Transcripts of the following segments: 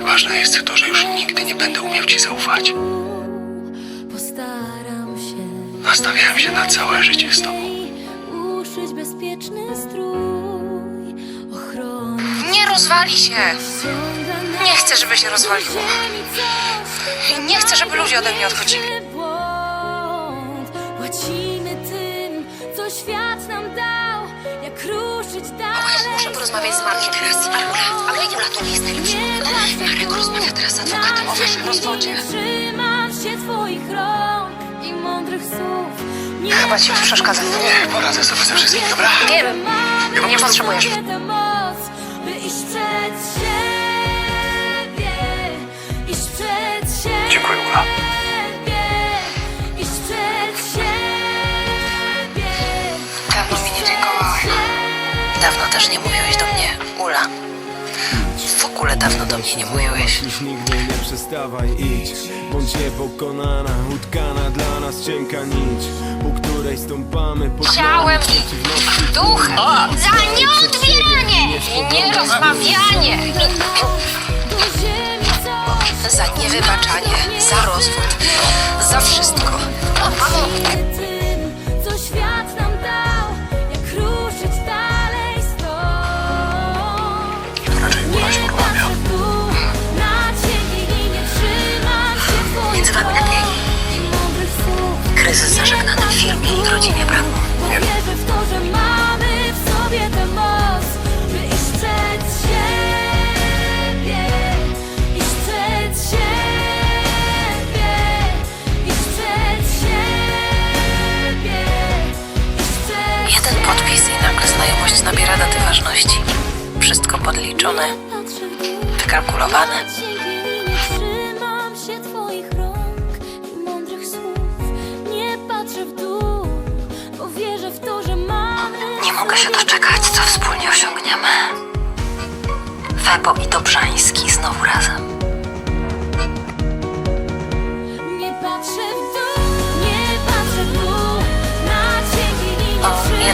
Ważne jest to, że już nigdy nie będę umiał ci zaufać. Postaram się Nastawiałem się na całe życie z tobą. uszyć bezpieczny strój. Nie rozwali się! Na Nie chcę, żeby się rozwaliło. ziemi coś, Nie chcę, żeby ludzie ode mnie odchodzili. błąd. Płacimy tym, co świat nam dał, jak ruszyć dalej. Muszę porozmawiać z Markiem teraz. Najlepszy powód. Marek rozmawia teraz z adwokatem o waszym rozwodzie. Trzymam się twoich rąk i mądrych słów. Nie Chyba ci już przeszkadzam. Nie, poradzę sobie ze wszystkim, dobra? Wiem, nie potrzebujesz. Dziękuję, Ula. Dawno mi nie dziękowałeś. Dawno też nie mówiłeś do mnie, Ula. W ogóle dawno do mnie nie mówiłeś. Już nigdy nie przestawaj idź Bądź niepokonana, utkana dla nas cienka nić Po której stąpamy po Chciałem przeciwności duch za nieodbieranie i nierozmawianie. Do ziemi coś. Za niewybaczanie, za rozwód, za wszystko. Jeden podpis i nagle znajomość nabiera daty ważności. Wszystko podliczone, wykalkulowane. na cienkiej linie trzymam się twoich rąk i mądrych słów. Nie patrzę w dół, bo wierzę w to, że mamy Nie mogę się doczekać, co wspólnie osiągniemy. Febo i Dobrzański znowu razem.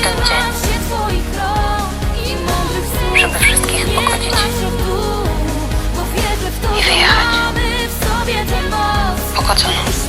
ten dzień, żeby wszystkich pogodzić. I wyjechać. Pogodzoną.